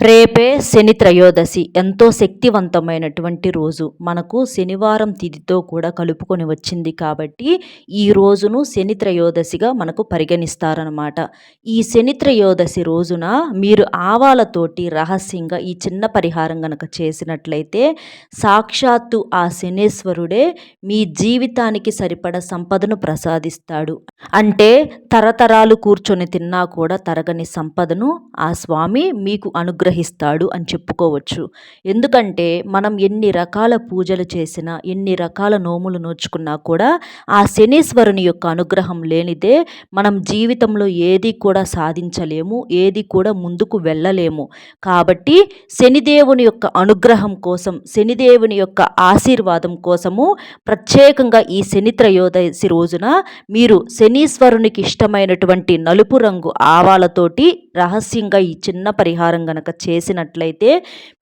రేపే శని త్రయోదశి. ఎంతో శక్తివంతమైనటువంటి రోజు. మనకు శనివారం తిథితో కూడా కలుపుకొని వచ్చింది కాబట్టి ఈ రోజును శని త్రయోదశిగా మనకు పరిగణిస్తారనమాట ఈ శని త్రయోదశి రోజున మీరు ఆవాలతోటి రహస్యంగా ఈ చిన్న పరిహారం గనక చేసినట్లయితే సాక్షాత్తు ఆ శనేశ్వరుడే మీ జీవితానికి సరిపడ సంపదను ప్రసాదిస్తాడు. అంటే తరతరాలు కూర్చొని తిన్నా కూడా తరగని సంపదను ఆ స్వామి మీకు అనుగ్రహ అనుగ్రహిస్తాడు అని చెప్పుకోవచ్చు. ఎందుకంటే మనం ఎన్ని రకాల పూజలు చేసినా ఎన్ని రకాల నోములు నోచుకున్నా కూడా ఆ శనీశ్వరుని యొక్క అనుగ్రహం లేనిదే మనం జీవితంలో ఏది కూడా సాధించలేము ఏది కూడా ముందుకు వెళ్ళలేము. కాబట్టి శనిదేవుని యొక్క అనుగ్రహం కోసం శనిదేవుని యొక్క ఆశీర్వాదం కోసము ప్రత్యేకంగా ఈ శనిత్రయోదశి రోజున మీరు శనీశ్వరునికి ఇష్టమైనటువంటి నలుపు రంగు ఆవాలతోటి రహస్యంగా ఈ చిన్న పరిహారం గనక చేసినట్లయితే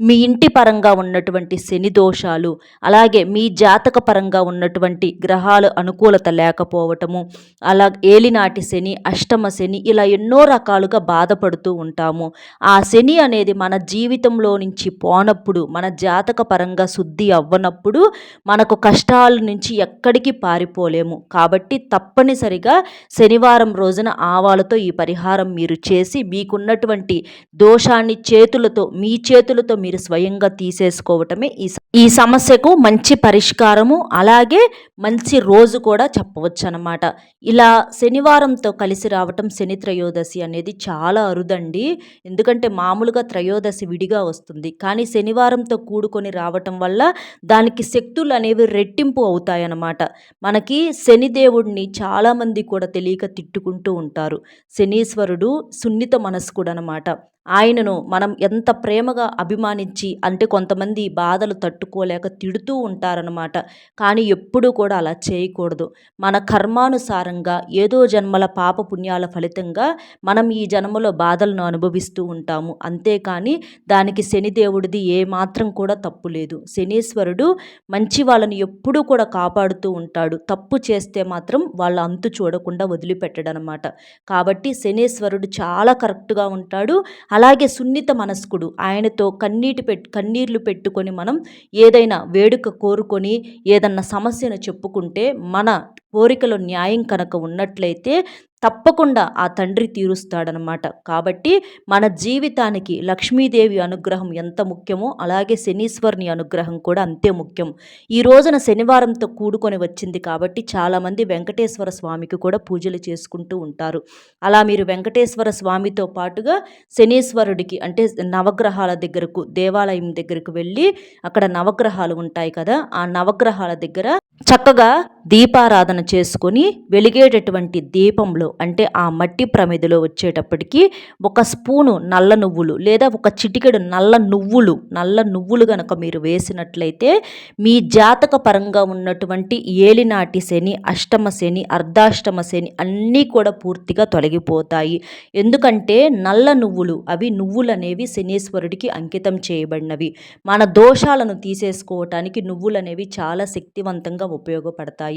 మీ ఇంటి పరంగా ఉన్నటువంటి శని దోషాలు అలాగే మీ జాతక పరంగా ఉన్నటువంటి గ్రహాలు అనుకూలత లేకపోవటము అలా ఏలినాటి శని అష్టమ శని ఇలా ఎన్నో రకాలుగా బాధపడుతూ ఉంటాము. ఆ శని అనేది మన జీవితంలో నుంచి పోనప్పుడు మన జాతక పరంగా శుద్ధి అవ్వనప్పుడు మనకు కష్టాల నుంచి ఎక్కడికి పారిపోలేము. కాబట్టి తప్పనిసరిగా శనివారం రోజున ఆవాలతో ఈ పరిహారం మీరు చేసి మీకున్నటువంటి దోషాన్ని చేతులతో మీ చేతులతో మీరు స్వయంగా తీసేసుకోవటమే ఈ ఈ సమస్యకు మంచి పరిష్కారము అలాగే మంచి రోజు కూడా చెప్పవచ్చు అనమాట ఇలా శనివారంతో కలిసి రావటం శని త్రయోదశి అనేది చాలా అరుదండి. ఎందుకంటే మామూలుగా త్రయోదశి విడిగా వస్తుంది. కానీ శనివారంతో కూడుకొని రావటం వల్ల దానికి శక్తులు అనేవి రెట్టింపు అవుతాయన్నమాట. మనకి శనిదేవుడిని చాలామంది కూడా తెలియక తిట్టుకుంటూ ఉంటారు. శనీశ్వరుడు సున్నిత మనస్కుడు అనమాట ఆయనను మనం ఎంత ప్రేమగా అభిమానించి అంటే కొంతమంది బాధలు తట్టుకోలేక తిడుతూ ఉంటారనమాట కానీ ఎప్పుడూ కూడా అలా చేయకూడదు. మన కర్మానుసారంగా ఏదో జన్మల పాప పుణ్యాల ఫలితంగా మనం ఈ జన్మలో బాధలను అనుభవిస్తూ ఉంటాము. అంతేకాని దానికి శనిదేవుడిది ఏమాత్రం కూడా తప్పు లేదు. శనీశ్వరుడు మంచి వాళ్ళని ఎప్పుడూ కూడా కాపాడుతూ ఉంటాడు. తప్పు చేస్తే మాత్రం వాళ్ళ అంతు చూడకుండా వదిలిపెట్టడనమాట కాబట్టి శనీశ్వరుడు చాలా కరెక్ట్గా ఉంటాడు. అలాగే సున్నిత మనస్కుడు. ఆయనతో కన్నీటి పెట్ కన్నీర్లు పెట్టుకొని మనం ఏదైనా వేడుక కోరుకొని ఏదన్నా సమస్యను చెప్పుకుంటే మన కోరికలో న్యాయం కనుక ఉన్నట్లయితే తప్పకుండా ఆ తండ్రి తీరుస్తాడనమాట. కాబట్టి మన జీవితానికి లక్ష్మీదేవి అనుగ్రహం ఎంత ముఖ్యమో అలాగే శనీశ్వరుని అనుగ్రహం కూడా అంతే ముఖ్యం. ఈ రోజున శనివారంతో కూడుకొని వచ్చింది కాబట్టి చాలామంది వెంకటేశ్వర స్వామికి కూడా పూజలు చేసుకుంటూ ఉంటారు. అలా మీరు వెంకటేశ్వర స్వామితో పాటుగా శనీశ్వరుడికి అంటే నవగ్రహాల దగ్గరకు దేవాలయం దగ్గరకు వెళ్ళి అక్కడ నవగ్రహాలు ఉంటాయి కదా ఆ నవగ్రహాల దగ్గర చక్కగా దీపారాధన చేసుకొని వెలిగేటటువంటి దీపంలో అంటే ఆ మట్టి ప్రమిదిలో వచ్చేటప్పటికి ఒక స్పూను నల్ల నువ్వులు లేదా ఒక చిటికెడు నల్ల నువ్వులు నల్ల నువ్వులు గనక మీరు వేసినట్లయితే మీ జాతక పరంగా ఉన్నటువంటి ఏలినాటి శని అష్టమ శని అర్ధాష్టమ శని అన్నీ కూడా పూర్తిగా తొలగిపోతాయి. ఎందుకంటే నల్ల నువ్వులు అవి నువ్వులు అనేవి శనీశ్వరుడికి అంకితం చేయబడినవి. మన దోషాలను తీసేసుకోవటానికి నువ్వులు అనేవి చాలా శక్తివంతంగా ఉపయోగపడతాయి.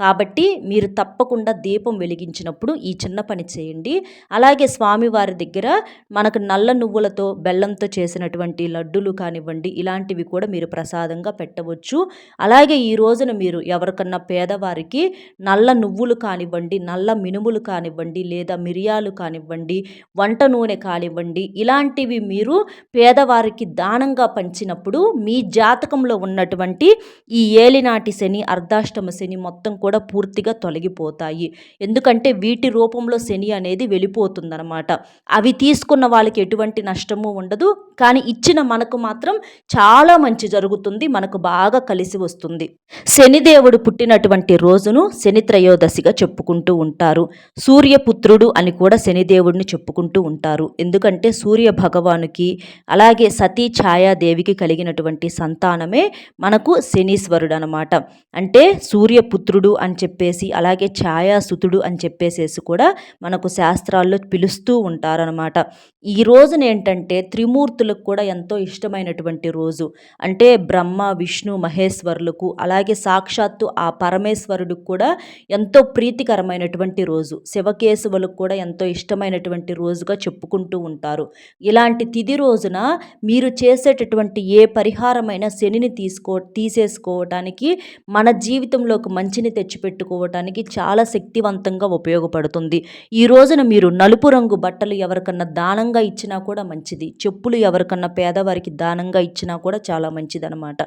కాబట్టి మీరు తప్పకుండా దీపం వెలిగించినప్పుడు ఈ చిన్న పని చేయండి. అలాగే స్వామివారి దగ్గర మనకు నల్ల నువ్వులతో బెల్లంతో చేసినటువంటి లడ్డులు కానివ్వండి ఇలాంటివి కూడా మీరు ప్రసాదంగా పెట్టవచ్చు. అలాగే ఈ రోజున మీరు ఎవరికన్నా పేదవారికి నల్ల నువ్వులు కానివ్వండి నల్ల మినుములు కానివ్వండి లేదా మిరియాలు కానివ్వండి వంట నూనె కానివ్వండి ఇలాంటివి మీరు పేదవారికి దానంగా పంచినప్పుడు మీ జాతకంలో ఉన్నటువంటి ఈ ఏలినాటి శని అర్ధాష్టమ శని మొత్తం కూడా పూర్తిగా తొలగిపోతాయి. ఎందుకంటే వీటి రూపంలో శని అనేది వెళ్ళిపోతుందన్నమాట. అవి తీసుకున్న వాళ్ళకి ఎటువంటి నష్టము ఉండదు. కానీ ఇచ్చిన మనకు మాత్రం చాలా మంచి జరుగుతుంది. మనకు బాగా కలిసి వస్తుంది. శనిదేవుడు పుట్టినటువంటి రోజును శని త్రయోదశిగా చెప్పుకుంటూ ఉంటారు. సూర్యపుత్రుడు అని కూడా శనిదేవుడిని చెప్పుకుంటూ ఉంటారు. ఎందుకంటే సూర్య భగవానుకి అలాగే సతీ ఛాయాదేవికి కలిగినటువంటి సంతానమే మనకు శనీశ్వరుడు అనమాట అంటే సూర్య పుత్రుడు అని చెప్పేసి అలాగే ఛాయాసుతుడు అని చెప్పేసేసి కూడా మనకు శాస్త్రాల్లో పిలుస్తూ ఉంటారనమాట ఈ రోజున ఏంటంటే త్రిమూర్తులకు కూడా ఎంతో ఇష్టమైనటువంటి రోజు. అంటే బ్రహ్మ విష్ణు మహేశ్వరులకు అలాగే సాక్షాత్తు ఆ పరమేశ్వరుడికి కూడా ఎంతో ప్రీతికరమైనటువంటి రోజు. శివకేశవులకు కూడా ఎంతో ఇష్టమైనటువంటి రోజుగా చెప్పుకుంటూ ఉంటారు. ఇలాంటి తిది రోజున మీరు చేసేటటువంటి ఏ పరిహారమైన శనిని తీసుకో తీసేసుకోవటానికి మన జీవితంలోకి మంచిని తెచ్చిపెట్టుకోవటానికి చాలా శక్తివంతంగా ఉపయోగపడుతుంది. ఈ రోజున మీరు నలుపు రంగు బట్టలు ఎవరికన్నా దానంగా ఇచ్చినా కూడా మంచిది. చెప్పులు ఎవరికన్నా పేదవారికి దానంగా ఇచ్చినా కూడా చాలా మంచిదనమాట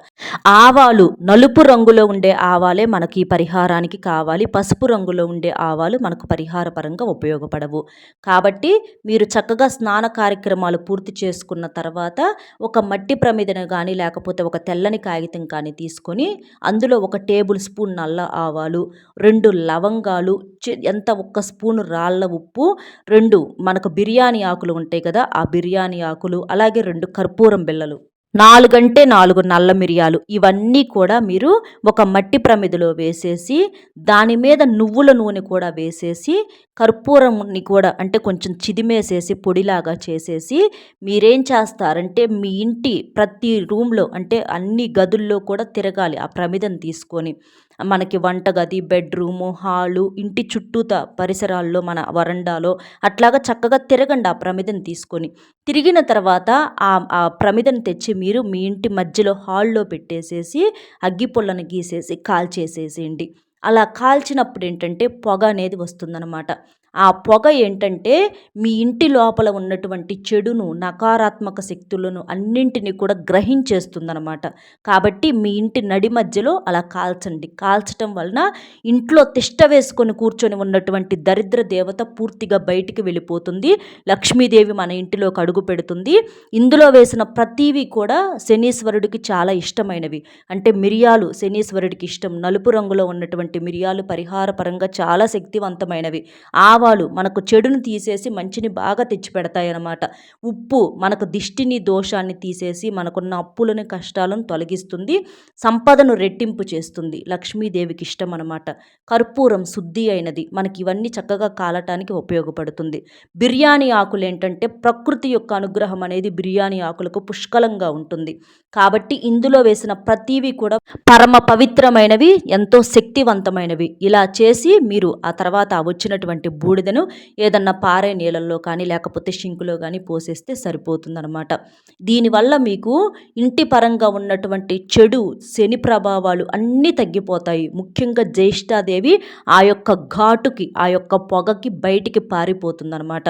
ఆవాలు నలుపు రంగులో ఉండే ఆవాలే మనకి ఈ పరిహారానికి కావాలి. పసుపు రంగులో ఉండే ఆవాలు మనకు పరిహార పరంగా ఉపయోగపడవు. కాబట్టి మీరు చక్కగా స్నాన కార్యక్రమాలు పూర్తి చేసుకున్న తర్వాత ఒక మట్టి ప్రమిదను కానీ లేకపోతే ఒక తెల్లని కాగితం కానీ తీసుకొని అందులో ఒక టేబుల్ స్పూన్ నల్ల ఆవాలు రెండు లవంగాలు ఎంత ఒక్క స్పూన్ రాళ్ళ ఉప్పు రెండు మనకు బిర్యానీ ఆకులు ఉంటాయి కదా ఆ బిర్యానీ ఆకులు అలాగే రెండు కర్పూరం బిళ్ళలు. నాలుగంటే నాలుగు నల్ల మిరియాలు. ఇవన్నీ కూడా మీరు ఒక మట్టి ప్రమిదిలో వేసేసి దాని మీద నువ్వుల నూనె కూడా వేసేసి కర్పూరంని కూడా అంటే కొంచెం చిదిమేసేసి పొడిలాగా చేసేసి మీరేం చేస్తారంటే మీ ఇంటి ప్రతి రూమ్లో అంటే అన్ని గదుల్లో కూడా తిరగాలి ఆ ప్రమిదను తీసుకొని. మనకి వంటగది బెడ్రూము హాలు ఇంటి చుట్టూత పరిసరాల్లో మన వరండాలో అట్లాగా చక్కగా తిరగండి ఆ ప్రమిదను తీసుకొని. తిరిగిన తర్వాత ఆ ఆ ప్రమిదను తెచ్చి మీరు మీ ఇంటి మధ్యలో హాల్లో పెట్టేసేసి అగ్గిపుల్లను గీసేసి కాల్చేసేసేయండి. అలా కాల్చినప్పుడు ఏంటంటే పొగ అనేది వస్తుందన్నమాట. ఆ పొగ ఏంటంటే మీ ఇంటి లోపల ఉన్నటువంటి చెడును నకారాత్మక శక్తులను అన్నింటినీ కూడా గ్రహించేస్తుందనమాట కాబట్టి మీ ఇంటి నడి మధ్యలో అలా కాల్చండి. కాల్చటం వలన ఇంట్లో తిష్ట వేసుకొని కూర్చొని ఉన్నటువంటి దరిద్ర దేవత పూర్తిగా బయటికి వెళ్ళిపోతుంది. లక్ష్మీదేవి మన ఇంటిలోకి అడుగు పెడుతుంది. ఇందులో వేసిన ప్రతివి కూడా శనీశ్వరుడికి చాలా ఇష్టమైనవి. అంటే మిరియాలు శనీశ్వరుడికి ఇష్టం. నలుపు రంగులో ఉన్నటువంటి మిరియాలు పరిహారపరంగా చాలా శక్తివంతమైనవి. ఆవాలు మనకు చెడును తీసేసి మంచిని బాగా తెచ్చిపెడతాయన్నమాట ఉప్పు మనకు దిష్టిని దోషాన్ని తీసేసి మనకున్న అప్పులని కష్టాలను తొలగిస్తుంది. సంపదను రెట్టింపు చేస్తుంది. లక్ష్మీదేవికి ఇష్టం అనమాట కర్పూరం శుద్ధి అయినది. మనకి ఇవన్నీ చక్కగా కాలటానికి ఉపయోగపడుతుంది. బిర్యానీ ఆకులు ఏంటంటే ప్రకృతి యొక్క అనుగ్రహం అనేది బిర్యానీ ఆకులకు పుష్కలంగా ఉంటుంది. కాబట్టి ఇందులో వేసిన ప్రతివి కూడా పరమ పవిత్రమైనవి ఎంతో శక్తివంత శక్తివంతమైనవి ఇలా చేసి మీరు ఆ తర్వాత వచ్చినటువంటి బూడిదను ఏదన్నా పారే నీళ్ళల్లో కానీ లేకపోతే షింకులో కానీ పోసేస్తే సరిపోతుందనమాట దీనివల్ల మీకు ఇంటి పరంగా ఉన్నటువంటి చెడు శని ప్రభావాలు అన్నీ తగ్గిపోతాయి. ముఖ్యంగా జ్యేష్ఠాదేవి ఆ యొక్క ఘాటుకి ఆ యొక్క పొగకి బయటికి పారిపోతుందనమాట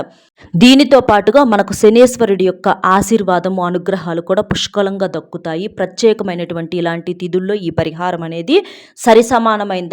దీనితో పాటుగా మనకు శనేశ్వరుడి యొక్క ఆశీర్వాదము అనుగ్రహాలు కూడా పుష్కలంగా దక్కుతాయి. ప్రత్యేకమైనటువంటి ఇలాంటి తిథుల్లో ఈ పరిహారం అనేది సరి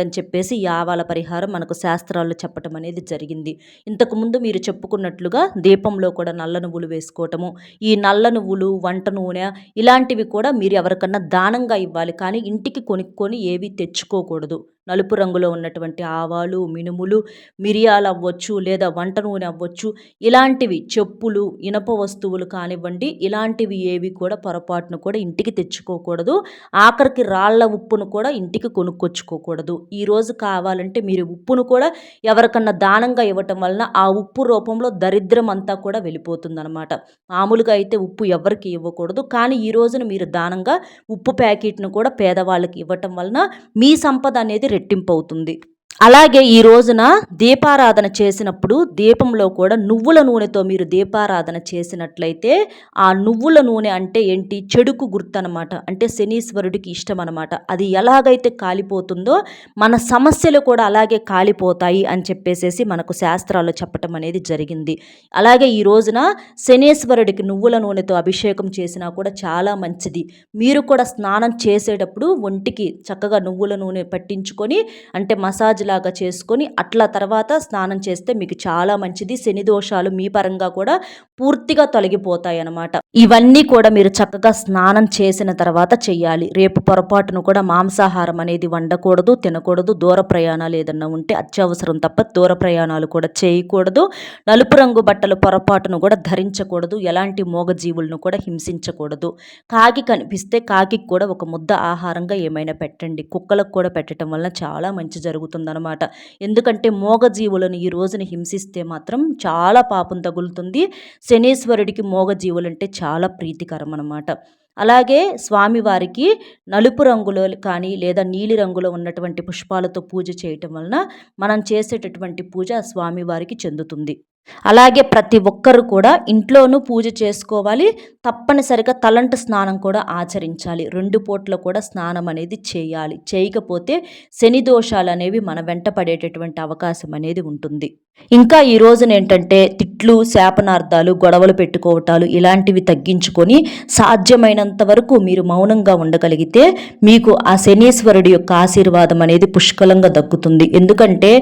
సమానమైందని చెప్పేసి యావాల పరిహారం మనకు శాస్త్రాల్లో చెప్పటం అనేది జరిగింది. జరిగింది ఇంతకుముందు మీరు చెప్పుకున్నట్లుగా దీపంలో కూడా నల్ల నువ్వులు వేసుకోవటము ఈ నల్ల నువ్వులు వంట నూనె ఇలాంటివి కూడా మీరు ఎవరికన్నా దానంగా ఇవ్వాలి. కానీ ఇంటికి కొనుక్కొని ఏవి తెచ్చుకోకూడదు. నలుపు రంగులో ఉన్నటువంటి ఆవాలు మినుములు మిరియాలు అవ్వచ్చు లేదా వంట నూనె అవ్వచ్చు ఇలాంటివి చెప్పులు ఇనప వస్తువులు కానివ్వండి ఇలాంటివి ఏవి కూడా పొరపాటును కూడా ఇంటికి తెచ్చుకోకూడదు. ఆఖరికి రాళ్ళ ఉప్పును కూడా ఇంటికి కొనుక్కొచ్చుకోకూడదు. ఈరోజు కావాలంటే మీరు ఉప్పును కూడా ఎవరికన్నా దానంగా ఇవ్వటం వలన ఆ ఉప్పు రూపంలో దరిద్రం అంతా కూడా వెళ్ళిపోతుందనమాట మామూలుగా అయితే ఉప్పు ఎవరికి ఇవ్వకూడదు. కానీ ఈ రోజున మీరు దానంగా ఉప్పు ప్యాకెట్ను కూడా పేదవాళ్ళకి ఇవ్వటం వలన మీ సంపద అనేది రెట్టింపు అవుతుంది అలాగే ఈ రోజున దీపారాధన చేసినప్పుడు దీపంలో కూడా నువ్వుల నూనెతో మీరు దీపారాధన చేసినట్లయితే ఆ నువ్వుల నూనె అంటే ఏంటి? చెడుకు గుర్తు అనమాట అంటే శనీశ్వరుడికి ఇష్టం అనమాట అది ఎలాగైతే కాలిపోతుందో మన సమస్యలు కూడా అలాగే కాలిపోతాయి అని చెప్పేసేసి మనకు శాస్త్రాలు చెప్పటం అనేది జరిగింది. అలాగే ఈ రోజున శనీశ్వరుడికి నువ్వుల నూనెతో అభిషేకం చేసినా కూడా చాలా మంచిది. మీరు కూడా స్నానం చేసేటప్పుడు ఒంటికి చక్కగా నువ్వుల నూనె పట్టించుకొని అంటే మసాజ్ మసాజ్ లాగా చేసుకొని అట్లా తర్వాత స్నానం చేస్తే మీకు చాలా మంచిది. శని దోషాలు మీ పరంగా కూడా పూర్తిగా తొలగిపోతాయి అన్నమాట ఇవన్నీ కూడా మీరు చక్కగా స్నానం చేసిన తర్వాత చేయాలి రేపు పొరపాటును కూడా మాంసాహారం అనేది వండకూడదు తినకూడదు దూర ప్రయాణాలు ఏదన్నా ఉంటే అత్యవసరం తప్ప దూర ప్రయాణాలు కూడా చేయకూడదు. నలుపు రంగు బట్టలు పొరపాటును కూడా ధరించకూడదు. ఎలాంటి మూగజీవులను కూడా హింసించకూడదు. కాకి కనిపిస్తే కాకి కూడా ఒక ముద్ద ఆహారంగా ఏమైనా పెట్టండి. కుక్కలకు కూడా పెట్టడం వల్ల చాలా మంచి జరుగుతుంది అనమాట ఎందుకంటే మూగజీవులను ఈ రోజున హింసిస్తే మాత్రం చాలా పాపం తగులుతుంది. శనీశ్వరుడికి మోగజీవులంటే చాలా ప్రీతికరం అనమాట అలాగే స్వామివారికి నలుపు రంగులో కానీ లేదా నీలి రంగులో ఉన్నటువంటి పుష్పాలతో పూజ చేయటం వలన మనం చేసేటటువంటి పూజ స్వామివారికి చెందుతుంది. అలాగే ప్రతి ఒక్కరు కూడా ఇంట్లోనూ పూజ చేసుకోవాలి. తప్పనిసరిగా తలంటు స్నానం కూడా ఆచరించాలి. రెండు పూట్ల కూడా స్నానం అనేది చేయాలి. చేయకపోతే శని దోషాలు అనేవి మన వెంట పడేటటువంటి అవకాశం అనేది ఉంటుంది. ఇంకా ఈ రోజున ఏంటంటే తిట్లు శాపనార్థాలు గొడవలు పెట్టుకోవటాలు ఇలాంటివి తగ్గించుకొని సాధ్యమైనంత వరకు మీరు మౌనంగా ఉండగలిగితే మీకు ఆ శనీశ్వరుడి యొక్క ఆశీర్వాదం అనేది పుష్కలంగా దక్కుతుంది. ఎందుకంటే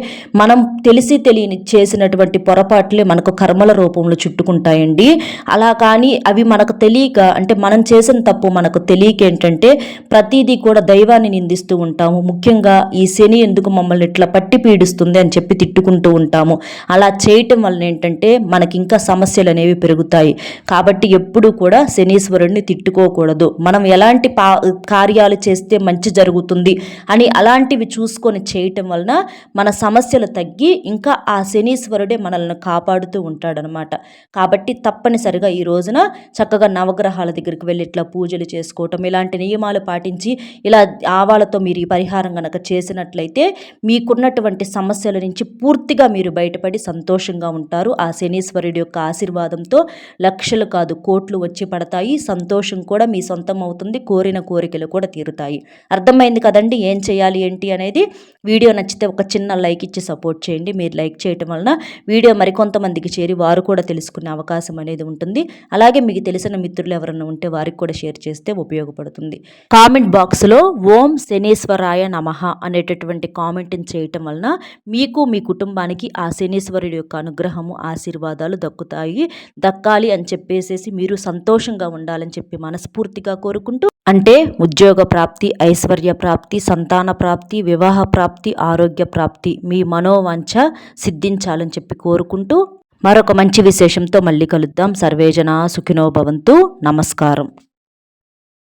మనం తెలిసి తెలియని చేసినటువంటి పొరపాటు పొరపాట్లే మనకు కర్మల రూపంలో చుట్టుకుంటాయండి. అలా కానీ అవి మనకు తెలియక అంటే మనం చేసిన తప్పు మనకు తెలియక ఏంటంటే ప్రతిదీ కూడా దైవాన్ని నిందిస్తూ ఉంటాము. ముఖ్యంగా ఈ శని ఎందుకు మమ్మల్ని ఇట్లా పట్టి పీడిస్తుంది అని చెప్పి తిట్టుకుంటూ ఉంటాము. అలా చేయటం వలన ఏంటంటే మనకి ఇంకా సమస్యలు అనేవి పెరుగుతాయి. కాబట్టి ఎప్పుడూ కూడా శనీశ్వరుడిని తిట్టుకోకూడదు. మనం ఎలాంటి పా కార్యాలు చేస్తే మంచి జరుగుతుంది అని అలాంటివి చూసుకొని చేయటం వలన మన సమస్యలు తగ్గి ఇంకా ఆ శనీశ్వరుడే మనల్ని కా కాపాడుతూ ఉంటాడనమాట. కాబట్టి తప్పనిసరిగా ఈ రోజున చక్కగా నవగ్రహాల దగ్గరికి వెళ్ళి ఇట్లా పూజలు చేసుకోవటం ఇలాంటి నియమాలు పాటించి ఇలా ఆవాలతో మీరు ఈ పరిహారం కనుక చేసినట్లయితే మీకున్నటువంటి సమస్యల నుంచి పూర్తిగా మీరు బయటపడి సంతోషంగా ఉంటారు. ఆ శనీశ్వరుడి యొక్క ఆశీర్వాదంతో లక్షలు కాదు కోట్లు వచ్చి పడతాయి. సంతోషం కూడా మీ సొంతం అవుతుంది. కోరిన కోరికలు కూడా తీరుతాయి. అర్థమైంది కదండి? ఏం చేయాలి ఏంటి అనేది? వీడియో నచ్చితే ఒక చిన్న లైక్ ఇచ్చి సపోర్ట్ చేయండి. మీరు లైక్ చేయటం వలన వీడియో కొంతమందికి చేరి వారు కూడా తెలుసుకునే అవకాశం అనేది ఉంటుంది. అలాగే మీకు తెలిసిన మిత్రులు ఎవరైనా ఉంటే వారికి కూడా షేర్ చేస్తే ఉపయోగపడుతుంది. కామెంట్ బాక్స్లో ఓం శనీశ్వరాయ నమః అనేటటువంటి కామెంట్ని చేయటం వలన మీకు మీ కుటుంబానికి ఆ శనీశ్వరుడి యొక్క అనుగ్రహము ఆశీర్వాదాలు దక్కుతాయి. దక్కాలి అని చెప్పేసేసి మీరు సంతోషంగా ఉండాలని చెప్పి మనస్ఫూర్తిగా కోరుకుంటూ అంటే ఉద్యోగ ప్రాప్తి ఐశ్వర్య ప్రాప్తి సంతాన ప్రాప్తి వివాహ ప్రాప్తి ఆరోగ్య ప్రాప్తి మీ మనోవాంఛ సిద్ధించాలని చెప్పి కోరుకుంటూ మరొక మంచి విశేషంతో మళ్ళీ కలుద్దాం. సర్వేజన సుఖినో భవంతు. నమస్కారం.